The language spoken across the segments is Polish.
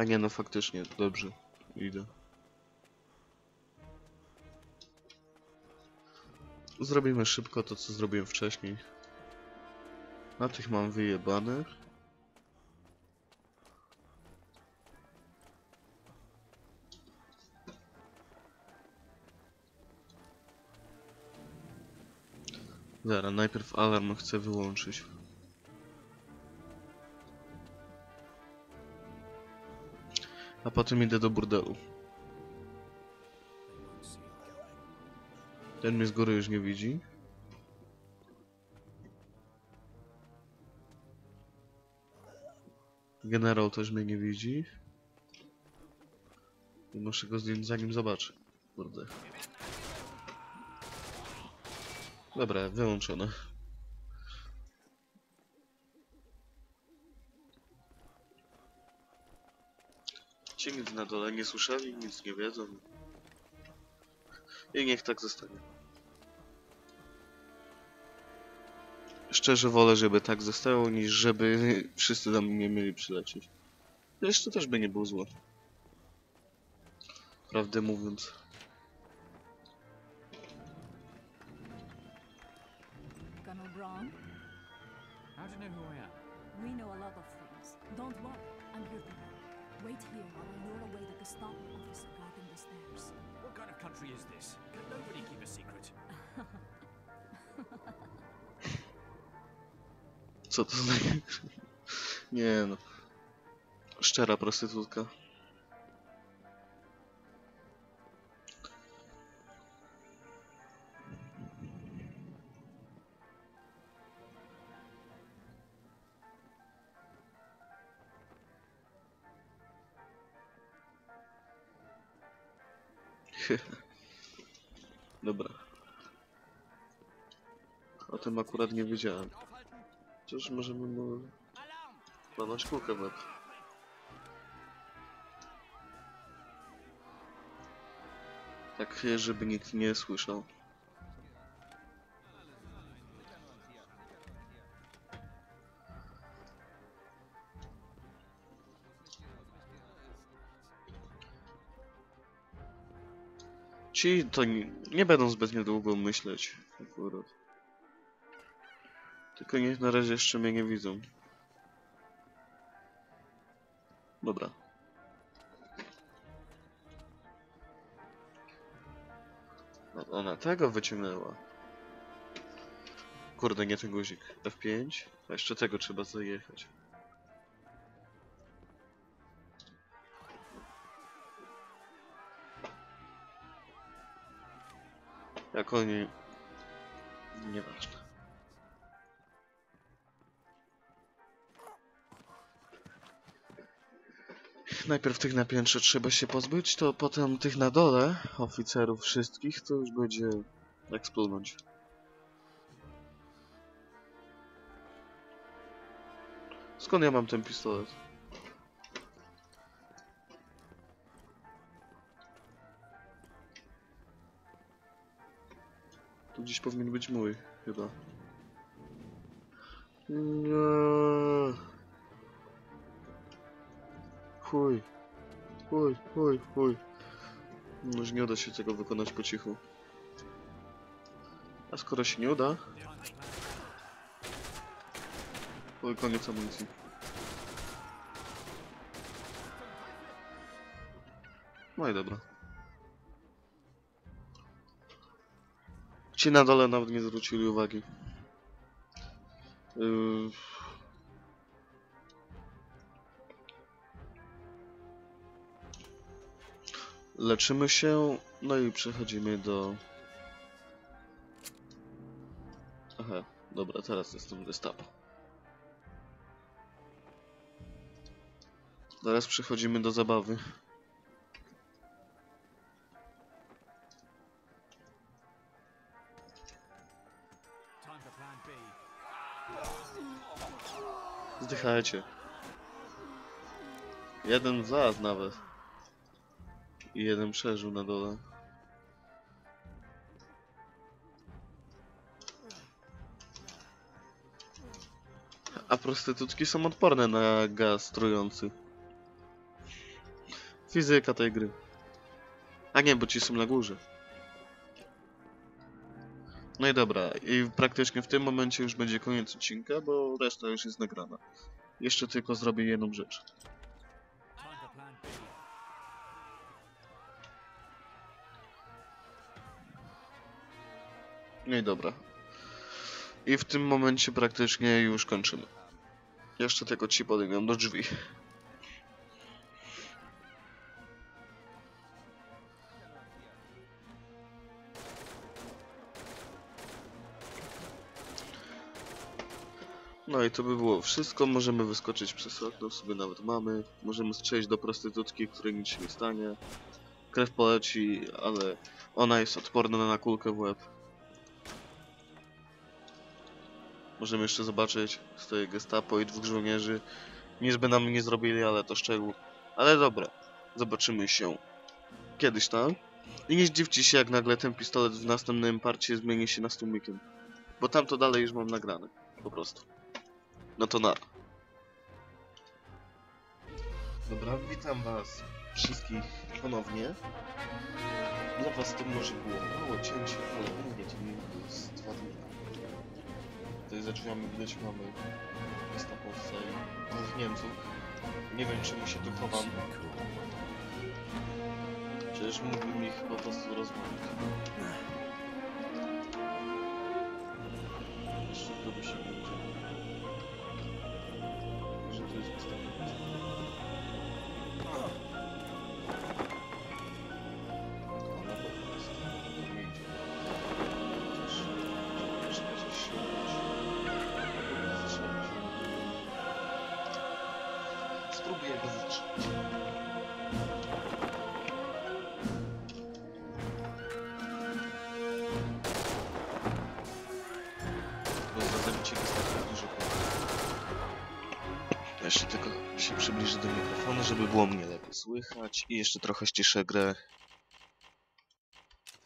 A nie, no faktycznie, dobrze. Idę. Zrobimy szybko to, co zrobiłem wcześniej. Na tych mam wyjebane. Zara, najpierw alarm chcę wyłączyć. A potem idę do burdelu. Ten mnie z góry już nie widzi. Generał też mnie nie widzi. I muszę go zdjąć zanim zobaczę. Kurde. Dobra, wyłączone. Ci nic na dole nie słyszeli, nic nie wiedzą. I niech tak zostanie. Szczerze wolę, żeby tak zostało, niż żeby wszyscy do mnie mieli przylecieć. Jeszcze też by nie było zło. Prawdę mówiąc. Colonel How do you know who I am? we know a lot of things. Don't worry, I'm here to help. Wait here while I lure away the Gestapo officer guarding the stairs. What kind of country is this? Can nobody keep a secret? Co to znaczy? Nie no. Szczera prostytutka. Dobra. O tym akurat nie wiedziałem. Cóż, możemy mu... Łamać kółkę w. Tak, żeby nikt nie słyszał. Ci to nie, nie będą zbytnio długo myśleć akurat. Tylko niech na razie jeszcze mnie nie widzą. Dobra. No, ona tego wyciągnęła. Kurde, nie ten guzik. F5. A jeszcze tego trzeba zajechać. Jak oni... Nieważne. Najpierw tych na piętrze trzeba się pozbyć, to potem tych na dole, oficerów wszystkich, to już będzie eksplodnąć. Skąd ja mam ten pistolet? Tu gdzieś powinien być mój, chyba. Nie. Chuj. Chuj, chuj, chuj. No nie uda się tego wykonać po cichu. A skoro się nie uda... To koniec amunicji. No i dobra. Ci na dole nawet nie zwrócili uwagi. Yy... Leczymy się, no i przechodzimy do... Aha, dobra, teraz jestem gestapo. Teraz przechodzimy do zabawy. Zdychajcie. Jeden zlazł nawet. I jeden przeżył na dole. A prostytutki są odporne na gaz trujący. Fizyka tej gry. A nie, bo ci są na górze. No i dobra, i praktycznie w tym momencie już będzie koniec odcinka, bo reszta już jest nagrana. Jeszcze tylko zrobię jedną rzecz. No i dobra. I w tym momencie praktycznie już kończymy. Jeszcze tylko ci podejdę do drzwi. No i to by było wszystko. Możemy wyskoczyć przez okno, sobie nawet mamy. Możemy strzelić do prostytutki, której nic się nie stanie. Krew poleci, ale ona jest odporna na kulkę w łeb. Możemy jeszcze zobaczyć, stoi gestapo i dwóch żołnierzy. Nic by nam nie zrobili, ale to szczegół. Ale dobra, zobaczymy się kiedyś tam. I nie zdziwcie się, jak nagle ten pistolet w następnym parcie zmieni się na stłumikiem. Bo tam to dalej już mam nagrane. Po prostu. No to na. Dobra, witam was wszystkich ponownie. Dla was to może było małe cięcie, ale u mnie to nie jest dwa dni. Tutaj za drzwiami widać mamy gestapowce i dwóch Niemców. Nie wiem czemu się tu chowam. Przecież mógłbym ich po prostu rozwalić. Jeszcze kto się Spróbuję go. Bo za zabicie wystarczy dużo punktów. Jeszcze tylko się przybliżę do mikrofonu, żeby było mnie lepiej słychać i jeszcze trochę ściszę grę.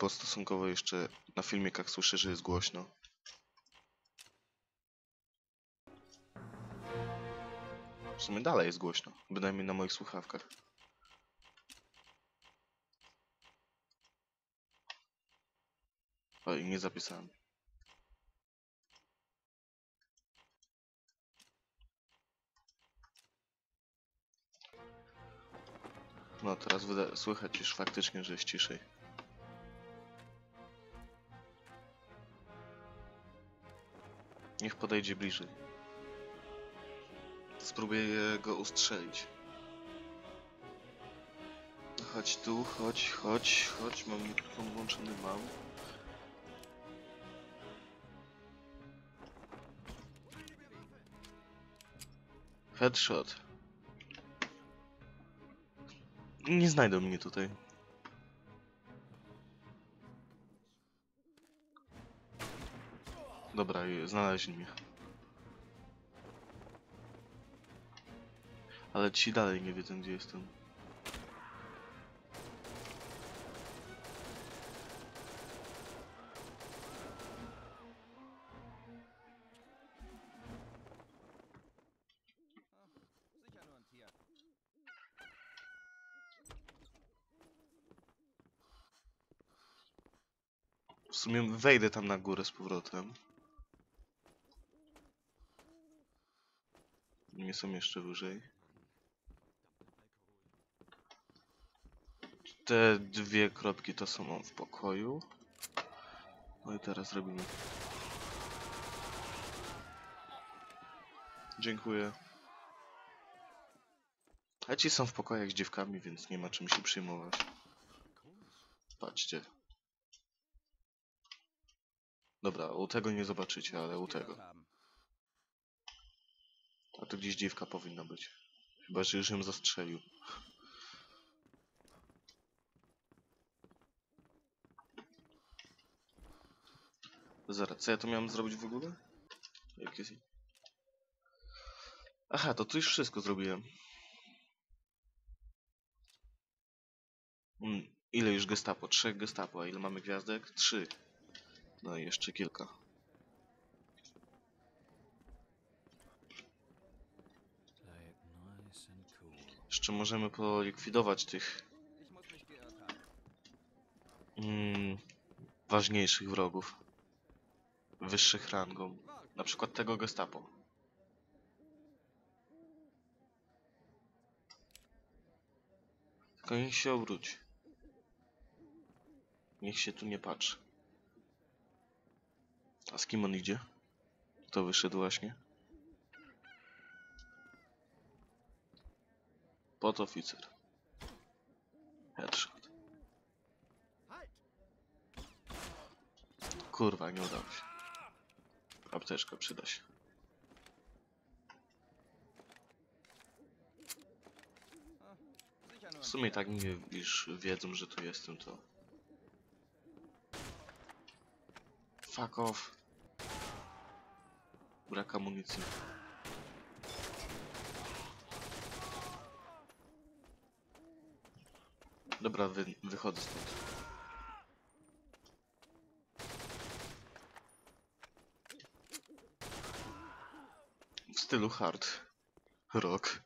Bo stosunkowo jeszcze na filmikach słyszę, że jest głośno. W sumie dalej jest głośno, bynajmniej na moich słuchawkach. Oj, nie zapisałem. No teraz słychać już faktycznie, że jest ciszej. Niech podejdzie bliżej. Spróbuję go ustrzelić. Chodź tu, chodź, chodź, chodź, mam włączony, mam. Headshot. Nie znajdą mnie tutaj. Dobra, znaleźli mnie. Ale ci dalej nie wiedzą gdzie jestem. W sumie wejdę tam na górę z powrotem. Nie są jeszcze wyżej. Te dwie kropki to są w pokoju. No i teraz robimy. Dziękuję. A ci są w pokojach z dziewkami, więc nie ma czym się przejmować. Patrzcie. Dobra, u tego nie zobaczycie, ale u tego. A tu gdzieś dziwka powinna być. Chyba, że już ją zastrzelił. Zaraz, co ja tu miałem zrobić w ogóle? Jak jest... Aha, to tu już wszystko zrobiłem. Mm, ile już gestapo? Trzech gestapo, a ile mamy gwiazdek? Trzy. No i jeszcze kilka. Jeszcze możemy polikwidować tych mm, ważniejszych wrogów. Wyższych rangą. Na przykład tego gestapo. Tylko niech się obróci. Niech się tu nie patrzy. A z kim on idzie? Kto wyszedł właśnie? Podoficer. Headshot. Kurwa, nie udało się. Apteczka przyda się. W sumie tak nie, już wiedzą, że tu jestem, to... Fuck off. Brak amunicji. Dobra, wy, wychodzę stąd. Stylu hard. Rock.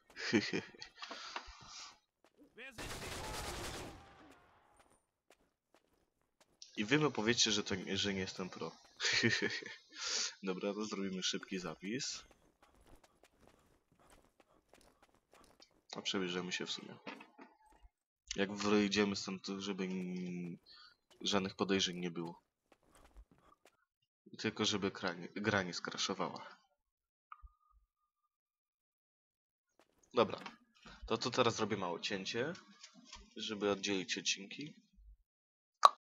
I wy mi powiecie, że, to, że nie jestem pro. Dobra, to zrobimy szybki zapis. A przebierzemy się w sumie. Jak wyjdziemy stąd, żeby żadnych podejrzeń nie było. Tylko żeby gra nie, gra nie skraszowała. Dobra. To tu teraz zrobię małe cięcie, żeby oddzielić odcinki.